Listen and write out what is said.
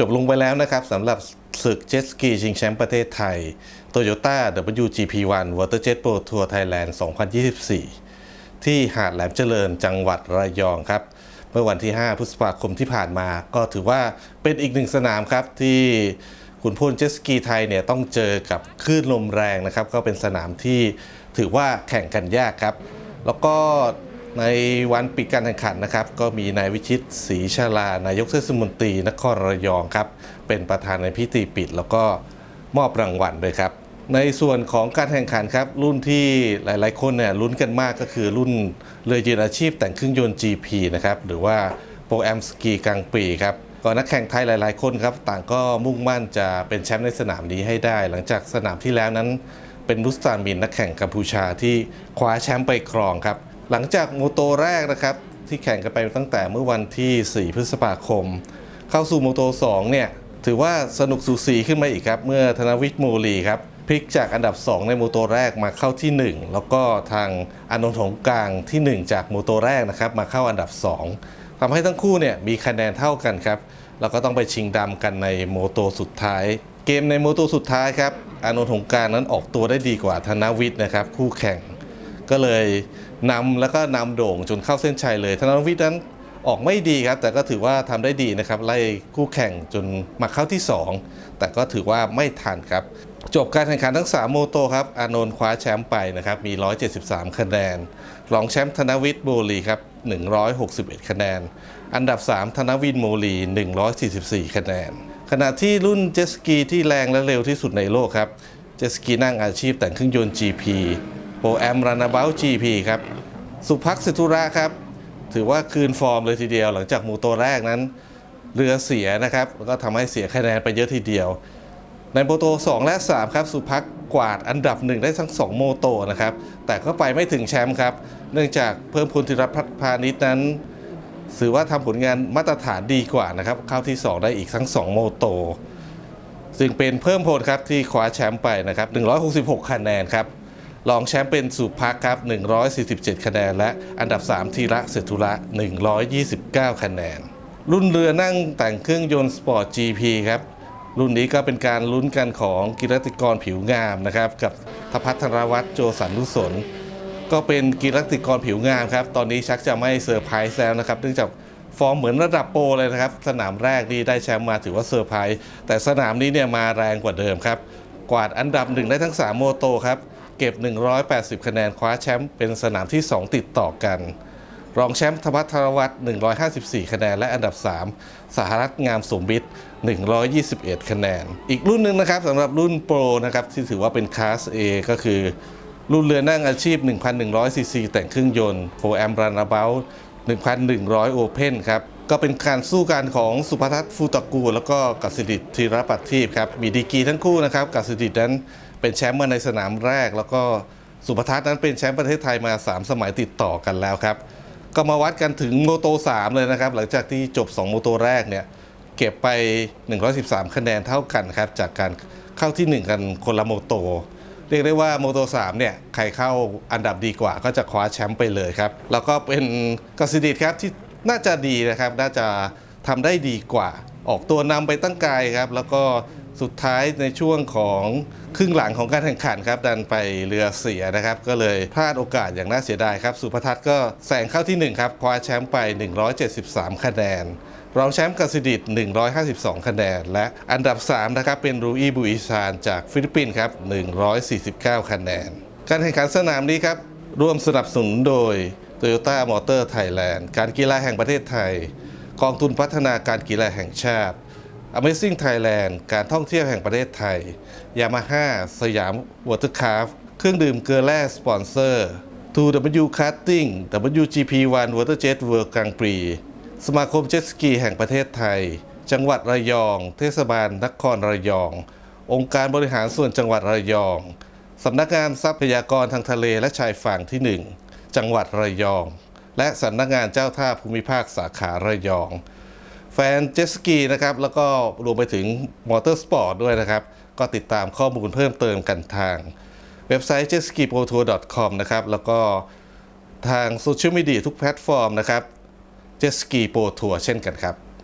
จบลงไปแล้วนะครับสำหรับศึกเจ็ตสกีชิงแชมป์ประเทศไทย Toyota WGP1 Waterjet Pro Tour Thailand 2024 ที่หาดแหลมเจริญจังหวัดระยองครับ เมื่อวันที่ 5 พฤษภาคมที่ผ่านมา ก็ถือว่าเป็นอีกหนึ่งสนามครับที่คุณพลเจ็ตสกีไทยเนี่ยต้องเจอกับคลื่นลมแรงนะครับ ก็เป็นสนามที่ถือว่าแข่งกันยากครับ แล้วก็ ในวันปิดการแข่งขันนะครับ ก็มีนายวิชิตศรีชาลานายกเทศมนตรีนครระยองครับ เป็นประธานในพิธีปิด แล้วก็มอบรางวัลด้วยครับ ในส่วนของการแข่งขันครับ รุ่นที่หลาย ๆ คนเนี่ยลุ้นกันมากก็คือรุ่นเรือยืนอาชีพแต่งเครื่องยนต์ GP นะครับหรือว่าโปรแอมสกีกลางปีครับก็นักแข่งไทยหลาย ๆ คนครับ ต่างก็มุ่งมั่นจะเป็นแชมป์ในสนามนี้ให้ได้ หลังจากสนามที่แล้วนั้น เป็นรุสตานมินนักแข่งกัมพูชาที่คว้าแชมป์ไปครองครับ หลังจากโมโตแรกนะครับที่แข่งกันไปตั้งแต่เมื่อวันที่ 4 พฤษภาคม เข้าสู่โมโต2เนี่ยถือว่าสนุกสูสีขึ้นมาอีกครับ เมื่อธนวิทย์โมลีครับพลิกจากอันดับ 2 ในโมโตแรกมาเข้าที่ 1 แล้วก็ทางอานนท์งกลางที่ 1 จากโมโตแรกนะครับมาเข้าอันดับ 2ทำให้ทั้งคู่เนี่ยมีคะแนนเท่ากันครับแล้วก็ต้องไปชิงดำกันในโมโตสุดท้าย เกมในโมโตสุดท้ายครับอานนท์งกลางนั้นออกตัวได้ดีกว่าธนวิทย์นะครับคู่แข่ง ก็เลยนำแล้วก็นำโด่งจนเข้าเส้นชัยเลยธนวิทย์นั้นออกไม่ดีครับ แต่ก็ถือว่าทำได้ดีนะครับ ไล่คู่แข่งจนมาเข้าที่ 2 แต่ก็ถือว่าไม่ทันครับ จบการแข่งขันทั้ง 3 โมโตครับ อานนท์คว้าแชมป์ไปนะครับ มี 173 คะแนน รองแชมป์ธนวิทย์โบลีครับ 161 คะแนน อันดับ 3 ธนวินโมลี 144 คะแนน ขณะที่รุ่นเจสกีที่แรงและเร็วที่สุดในโลกครับ เจสกีนั่งอาชีพแต่งเครื่องยนต์ GP โปรแอมรัน a บ o ล GP ครับ สุพักสิทุระครับ ถือว่าคืนฟอร์มเลยทีเดียว หลังจากมูโตแรกนั้น เรือเสียนะครับ แล้วก็ทำให้เสียคะแนนไปเยอะทีเดียว ในโมโต 2 และ 3 ครับ สุพักกวาดอันดับหนึ่งได้ทั้ง 2 โมโตนะครับ แต่ก็ไปไม่ถึงแชมป์ครับ เนื่องจากเพิ่มพูนธิรพัฒน์พาณิชย์นั้นถือว่าทำผลงานมาตรฐานดีกว่านะครับเข้าที่ 2 ได้อีกทั้ง 2 โมโตซึ่งเป็นเพิ่มพลครับที่คว้าแชมป์ไปนะครับ166 คะแนนครับ รองแชมป์เป็นสุพักครับ 147 คะแนน และอันดับ3ธีระเศรษฐุระ 129 คะแนน รุ่นเรือนั่งแต่งเครื่องยนต์สปอร์ต GP ครับ รุ่นนี้ก็เป็นการลุ้นกันของกิรติกรผิวงามนะครับ กับทพัทรวัตรโจสันนุสน ก็เป็นกีรติกรผิวงามครับ ตอนนี้ชักจะไม่เซอร์ไพรส์แล้วนะครับ เนื่องจากฟอร์มเหมือนระดับโปรเลยนะครับ สนามแรกนี่ได้แชมป์มาถือว่าเซอร์ไพรส์แต่สนามนี้เนี่ยมาแรงกว่าเดิมครับ กวาดอันดับหนึ่งได้ทั้ง 3 โมโตครับ เก็บ 180 คะแนนคว้าแชมป์เป็นสนามที่ 2 ติดต่อกัน รองแชมป์ธวัฒรวัตร154 คะแนน และอันดับ 3 สหรัฐงามสมบิต121 คะแนน อีกรุ่นหนึ่งนะครับสำหรับรุ่นโปรนะครับที่ถือว่าเป็นคลาส A ก็คือรุ่นเรือนั่งอาชีพ 1,100 ซีซี แต่งเครื่องยนต์โปรแอมรันาเบล1,100 โอเพนครับ ก็เป็นการสู้กันของสุภทัศน์ฟูตะกู แล้วก็กัสดิตธีรปัตทีพครับ มีดีกีทั้งคู่นะครับ กัสดิตนั้น เป็นแชมป์มาในสนามแรก แล้วก็สุภทัศน์นั้นเป็นแชมป์ประเทศไทยมา 3 สมัยติดต่อกันแล้วครับ ก็มาวัดกันถึงโมโต 3 เลยนะครับ หลังจากที่จบ 2 โมโตแรกเนี่ยเก็บไป 113 คะแนนเท่ากันครับ จากการเข้าที่ 1 กันคนละโมโต เรียกได้ว่าโมโต3เนี่ยใครเข้าอันดับดีกว่าก็จะคว้าแชมป์ไปเลยครับ แล้วก็เป็นกสิดิตครับที่น่าจะดีนะครับ น่าจะทำได้ดีกว่า ออกตัวนำไปตั้งไกลครับ แล้วก็ สุดท้ายในช่วงของครึ่งหลังของการแข่งขันครับดันไปเรือเสียนะครับ ก็เลยพลาดโอกาสอย่างน่าเสียดายครับ สุภทัศน์ก็แซงเข้าที่ 1 ครับ คว้าแชมป์ไป 173 คะแนน รองแชมป์กสิดิต152 คะแนน และอันดับ 3 นะครับ เป็นรูอีบุอิซานจากฟิลิปปินส์ครับ 149 คะแนน การแข่งขันสนามนี้ครับร่วมสนับสนุนโดย Toyota Motor Thailand การกีฬาแห่งประเทศไทย กองทุนพัฒนาการกีฬาแห่งชาติ Amazing Thailand การท่องเที่ยวแห่งประเทศไทย Yamaha สยามวอเตอร์คราฟเครื่องดื่มเกลือแร่สปอนเซอร์ 2W Karting WGP1 Waterjet World Grand Prix สมาคมเจ็ตสกีแห่งประเทศไทย จังหวัดระยอง เทศบาลนครระยอง องค์การบริหารส่วนจังหวัดระยองสำนักงานทรัพยากรทางทะเลและชายฝั่งที่ 1 จังหวัดระยอง และสำนักงานเจ้าท่าภูมิภาคสาขาระยอง แฟนเจสกีนะครับ แล้วก็รวมไปถึงมอเตอร์สปอร์ตด้วยนะครับ ก็ติดตามข้อมูลเพิ่มเติมกันทาง เว็บไซต์ jetskiprotour.com นะครับ แล้วก็ทางโซเชียลมีเดียทุกแพลตฟอร์มนะครับ Jet Ski Pro Tour เช่นกันครับ